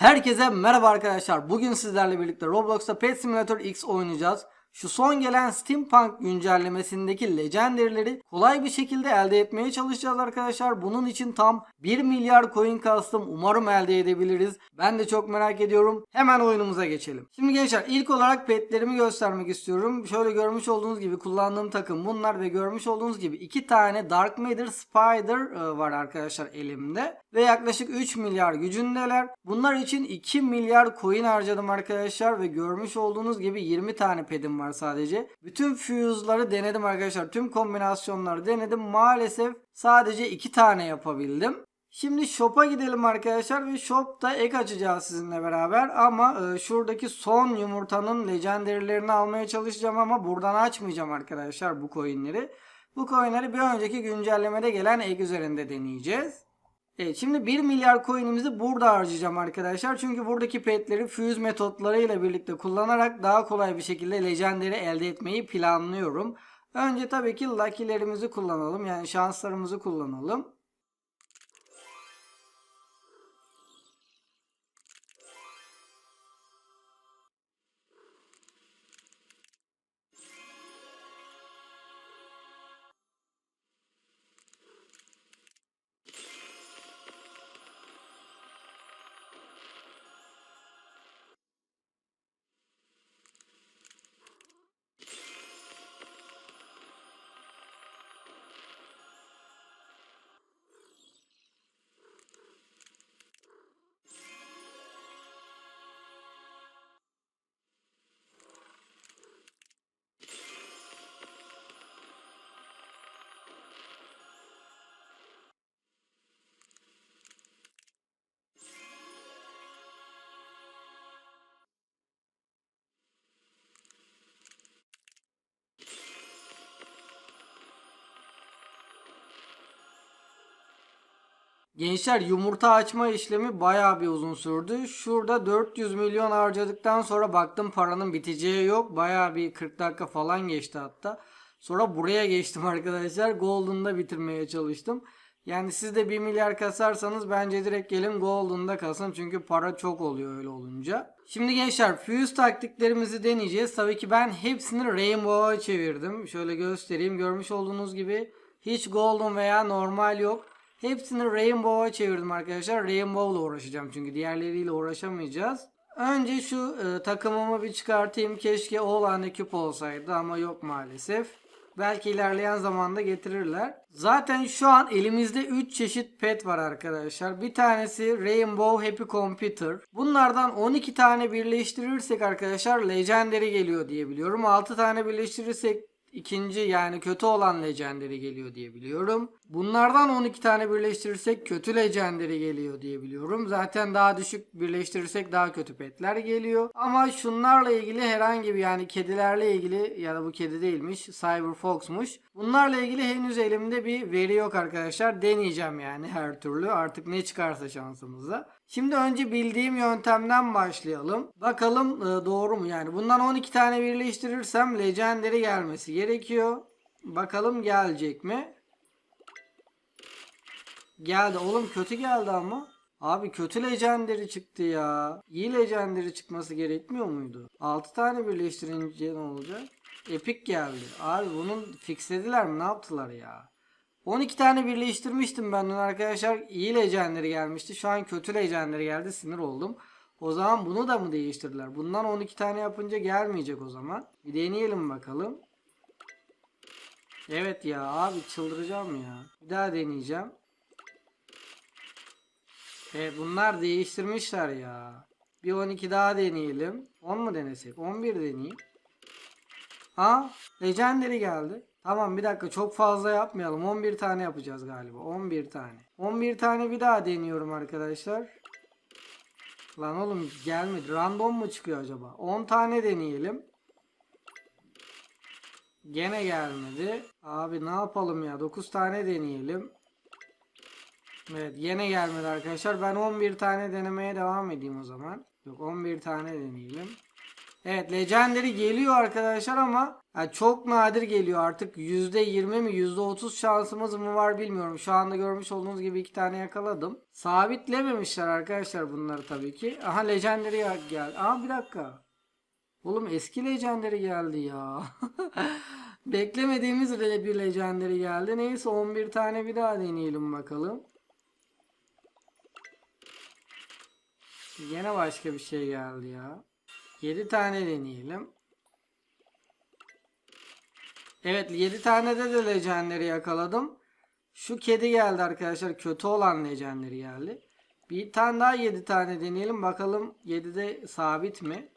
Herkese merhaba arkadaşlar. Bugün sizlerle birlikte Roblox'ta Pet Simulator X oynayacağız. Şu son gelen Steampunk güncellemesindeki legendary'leri kolay bir şekilde elde etmeye çalışacağız arkadaşlar. Bunun için tam 1 milyar coin kastım. Umarım elde edebiliriz. Ben de çok merak ediyorum. Hemen oyunumuza geçelim. Şimdi gençler ilk olarak petlerimi göstermek istiyorum. Şöyle görmüş olduğunuz gibi kullandığım takım bunlar ve görmüş olduğunuz gibi iki tane Dark Matter Spider e, var arkadaşlar elimde. Ve yaklaşık 3 milyar gücündeler. Bunlar için 2 milyar coin harcadım arkadaşlar ve görmüş olduğunuz gibi 20 tane pedim var sadece. Bütün fuse'ları denedim arkadaşlar. Tüm kombinasyonları denedim. Maalesef sadece 2 tane yapabildim. Şimdi shop'a gidelim arkadaşlar ve shop'ta ek açacağız sizinle beraber ama e, şuradaki son yumurtanın legendary'lerini almaya çalışacağım ama buradan açmayacağım arkadaşlar bu coin'leri. Bu coin'leri bir önceki güncellemede gelen ek üzerinde deneyeceğiz. Evet şimdi 1 milyar coin'imizi burada harcayacağım arkadaşlar. Çünkü buradaki petleri fuse metotlarıyla birlikte kullanarak daha kolay bir şekilde legendary elde etmeyi planlıyorum. Önce tabii ki lucky'lerimizi kullanalım. Yani şanslarımızı kullanalım. Gençler yumurta açma işlemi bayağı bir uzun sürdü. Şurada 400 milyon harcadıktan sonra baktım paranın biteceği yok. Bayağı bir 40 dakika falan geçti hatta. Sonra buraya geçtim arkadaşlar. Golden'da bitirmeye çalıştım. Yani siz de 1 milyar kasarsanız bence direkt gelin Golden'da kasın. Çünkü para çok oluyor öyle olunca. Şimdi gençler fuse taktiklerimizi deneyeceğiz. Tabii ki ben hepsini Rainbow'a çevirdim. Şöyle göstereyim. Görmüş olduğunuz gibi hiç Golden veya normal yok. Hepsini Rainbow'a çevirdim arkadaşlar. Rainbow'la uğraşacağım çünkü diğerleriyle uğraşamayacağız. Önce şu e, takımımı bir çıkartayım. Keşke All küp olsaydı ama yok maalesef. Belki ilerleyen zamanda getirirler. Zaten şu an elimizde 3 çeşit pet var arkadaşlar. Bir tanesi Rainbow Happy Computer. Bunlardan 12 tane birleştirirsek arkadaşlar Legendary geliyor diye biliyorum. 6 tane birleştirirsek ikinci yani kötü olan Legendary geliyor diye biliyorum. Bunlardan 12 tane birleştirirsek kötü Legendary geliyor diye biliyorum. Zaten daha düşük birleştirirsek daha kötü petler geliyor. Ama şunlarla ilgili herhangi bir yani kedilerle ilgili ya da bu kedi değilmiş Cyber Fox'muş. Bunlarla ilgili henüz elimde bir veri yok arkadaşlar. Deneyeceğim yani her türlü artık ne çıkarsa şansımıza. Şimdi önce bildiğim yöntemden başlayalım. Bakalım e, doğru mu yani. Bundan 12 tane birleştirirsem Legendary gelmesi gerekiyor. Bakalım gelecek mi? Geldi. Oğlum kötü geldi ama. Abi kötü Legendary çıktı ya. İyi Legendary çıkması gerekmiyor muydu? 6 tane birleştirince ne olacak? Epic geldi. Abi bunun fixlediler mi? Ne yaptılar ya? 12 tane birleştirmiştim ben dün arkadaşlar. İyi Legendary gelmişti. Şu an kötü Legendary geldi. Sinir oldum. O zaman bunu da mı değiştirdiler? Bundan 12 tane yapınca gelmeyecek o zaman. Bir deneyelim bakalım. Evet ya abi çıldıracağım ya. Bir daha deneyeceğim. Evet bunlar değiştirmişler ya. Bir 12 daha deneyelim. 10 mu denesek? 11 deneyeyim. Ha, Legendary geldi. Tamam bir dakika çok fazla yapmayalım. 11 tane yapacağız galiba. 11 tane. 11 tane bir daha deniyorum arkadaşlar. Lan oğlum gelmedi. Random mu çıkıyor acaba? 10 tane deneyelim. Gene gelmedi. Abi ne yapalım ya? 9 tane deneyelim. Evet yine gelmedi arkadaşlar. Ben 11 tane denemeye devam edeyim o zaman. Yok 11 tane deneyelim. Evet Legendary geliyor arkadaşlar ama yani çok nadir geliyor artık %20 mi %30 şansımız mı var bilmiyorum. Şu anda görmüş olduğunuz gibi iki tane yakaladım. Sabitlememişler arkadaşlar bunları tabii ki. Aha Legendary geldi. Aa bir dakika. Oğlum eski Legendary geldi ya. Beklemediğimiz bir Legendary geldi. Neyse 11 tane bir daha deneyelim bakalım. Yine başka bir şey geldi ya. 7 tane deneyelim. Evet 7 tane de de Legendary yakaladım. Şu kedi geldi arkadaşlar. Kötü olan Legendary geldi. Bir tane daha 7 tane deneyelim. Bakalım 7'de sabit mi?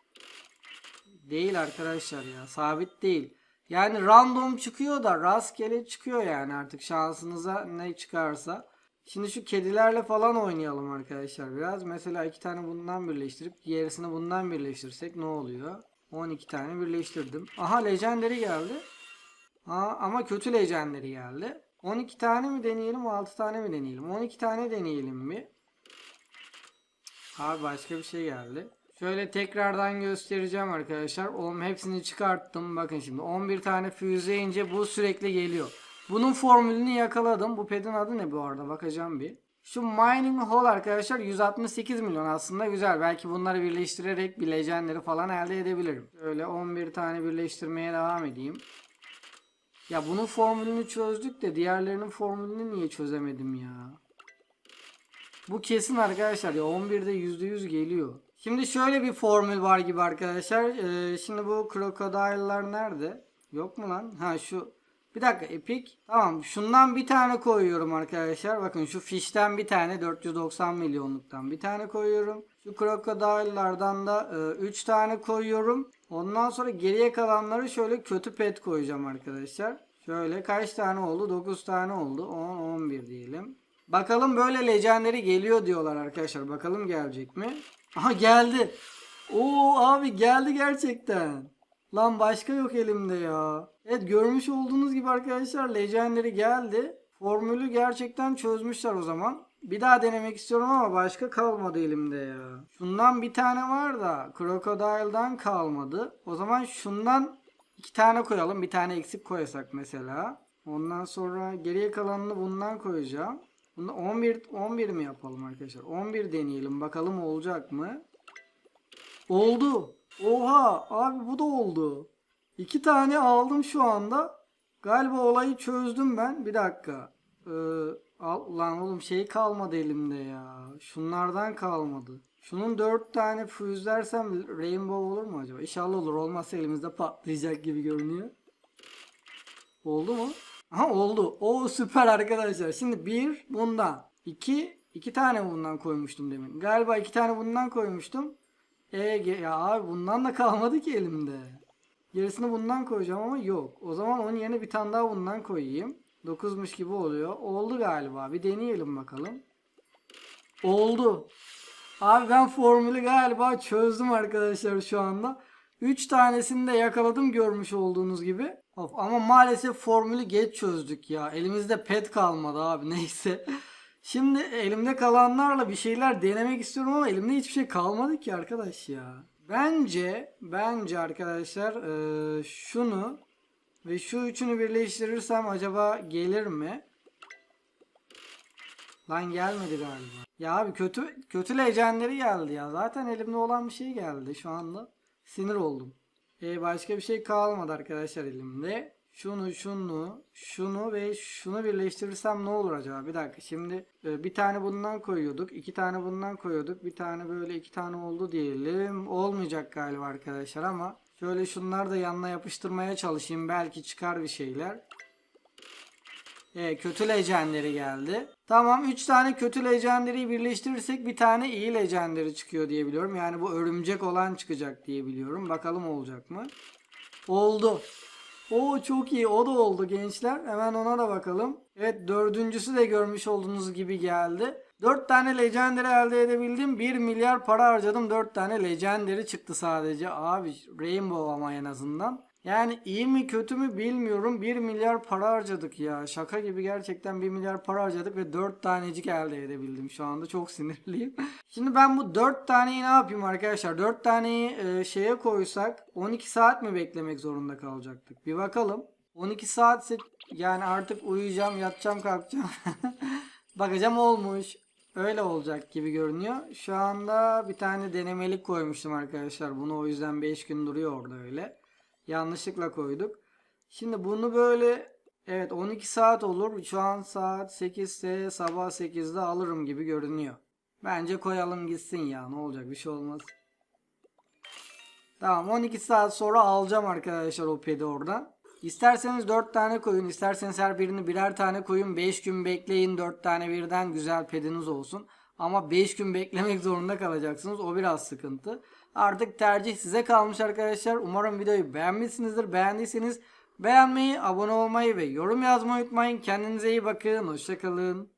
Değil arkadaşlar ya. Sabit değil. Yani random çıkıyor da rastgele çıkıyor yani artık şansınıza ne çıkarsa. Şimdi şu kedilerle falan oynayalım arkadaşlar biraz. Mesela iki tane bundan birleştirip gerisini bundan birleştirsek ne oluyor? 12 tane birleştirdim. Aha legendary geldi. Aa, ama kötü legendary geldi. 12 tane mi deneyelim 6 tane mi deneyelim? 12 tane deneyelim mi? Abi başka bir şey geldi. Şöyle tekrardan göstereceğim arkadaşlar. Oğlum hepsini çıkarttım. Bakın şimdi 11 tane füze ince bu sürekli geliyor. Bunun formülünü yakaladım. Bu pedin adı ne bu arada? Bakacağım bir. Şu mining hole arkadaşlar 168 milyon aslında güzel. Belki bunları birleştirerek bir legendleri falan elde edebilirim. Öyle 11 tane birleştirmeye devam edeyim. Ya bunun formülünü çözdük de diğerlerinin formülünü niye çözemedim ya? Bu kesin arkadaşlar ya 11'de %100 geliyor. Şimdi şöyle bir formül var gibi arkadaşlar. Ee, şimdi bu krokodile'lar nerede? Yok mu lan? Ha şu. Bir dakika Epic. Tamam şundan bir tane koyuyorum arkadaşlar. Bakın şu fişten bir tane 490 milyonluktan bir tane koyuyorum. Şu krokodile'lardan da 3 tane koyuyorum. Ondan sonra geriye kalanları şöyle kötü pet koyacağım arkadaşlar. Şöyle kaç tane oldu? 9 tane oldu. 10, 11 diyelim. Bakalım böyle legendary geliyor diyorlar arkadaşlar. Bakalım gelecek mi? Aha geldi. Oo abi geldi gerçekten. Lan başka yok elimde ya. Evet görmüş olduğunuz gibi arkadaşlar legendary geldi. Formülü gerçekten çözmüşler o zaman. Bir daha denemek istiyorum ama başka kalmadı elimde ya. Şundan bir tane var da Crocodile'dan kalmadı. O zaman şundan iki tane koyalım. Bir tane eksik koyasak mesela. Ondan sonra geriye kalanını bundan koyacağım. Bunu 11 11 mi yapalım arkadaşlar? 11 deneyelim bakalım olacak mı? Oldu. Oha abi bu da oldu. İki tane aldım şu anda. Galiba olayı çözdüm ben. Bir dakika. Ee, al, lan oğlum şey kalmadı elimde ya. Şunlardan kalmadı. Şunun dört tane füzlersem rainbow olur mu acaba? İnşallah olur. Olmazsa elimizde patlayacak gibi görünüyor. Oldu mu? Aha oldu. O süper arkadaşlar. Şimdi bir bundan. iki iki tane bundan koymuştum demin. Galiba iki tane bundan koymuştum. E ya abi bundan da kalmadı ki elimde. Gerisini bundan koyacağım ama yok. O zaman onun yerine bir tane daha bundan koyayım. 9'muş gibi oluyor. Oldu galiba. Bir deneyelim bakalım. Oldu. Abi ben formülü galiba çözdüm arkadaşlar şu anda. 3 tanesini de yakaladım görmüş olduğunuz gibi. Of, ama maalesef formülü geç çözdük ya. Elimizde pet kalmadı abi neyse. Şimdi elimde kalanlarla bir şeyler denemek istiyorum ama elimde hiçbir şey kalmadı ki arkadaş ya. Bence, bence arkadaşlar eee, şunu ve şu üçünü birleştirirsem acaba gelir mi? Lan gelmedi galiba. Ya abi kötü kötü legendleri geldi ya. Zaten elimde olan bir şey geldi şu anda. Sinir oldum. E, başka bir şey kalmadı arkadaşlar elimde. Şunu, şunu, şunu ve şunu birleştirirsem ne olur acaba? Bir dakika şimdi e, bir tane bundan koyuyorduk. iki tane bundan koyuyorduk. Bir tane böyle iki tane oldu diyelim. Olmayacak galiba arkadaşlar ama şöyle şunları da yanına yapıştırmaya çalışayım. Belki çıkar bir şeyler. E, kötü legendary geldi. Tamam 3 tane kötü legendary'yi birleştirirsek bir tane iyi legendary çıkıyor diye biliyorum. Yani bu örümcek olan çıkacak diye biliyorum. Bakalım olacak mı? Oldu. Oo çok iyi o da oldu gençler. Hemen ona da bakalım. Evet dördüncüsü de görmüş olduğunuz gibi geldi. 4 tane legendary elde edebildim. 1 milyar para harcadım. 4 tane legendary çıktı sadece. Abi rainbow ama en azından. Yani iyi mi kötü mü bilmiyorum. 1 milyar para harcadık ya. Şaka gibi gerçekten 1 milyar para harcadık ve 4 tanecik elde edebildim şu anda. Çok sinirliyim. Şimdi ben bu 4 taneyi ne yapayım arkadaşlar? 4 taneyi e, şeye koysak 12 saat mi beklemek zorunda kalacaktık? Bir bakalım. 12 saat yani artık uyuyacağım, yatacağım, kalkacağım. Bakacağım olmuş. Öyle olacak gibi görünüyor. Şu anda bir tane denemelik koymuştum arkadaşlar. Bunu o yüzden 5 gün duruyor orada öyle. Yanlışlıkla koyduk. Şimdi bunu böyle evet 12 saat olur. Şu an saat 8 ise sabah 8'de alırım gibi görünüyor. Bence koyalım gitsin ya. Ne olacak bir şey olmaz. Tamam 12 saat sonra alacağım arkadaşlar o pedi oradan. İsterseniz 4 tane koyun, isterseniz her birini birer tane koyun. 5 gün bekleyin 4 tane birden güzel pediniz olsun. Ama 5 gün beklemek zorunda kalacaksınız. O biraz sıkıntı. Artık tercih size kalmış arkadaşlar. Umarım videoyu beğenmişsinizdir. Beğendiyseniz beğenmeyi, abone olmayı ve yorum yazmayı unutmayın. Kendinize iyi bakın. Hoşçakalın.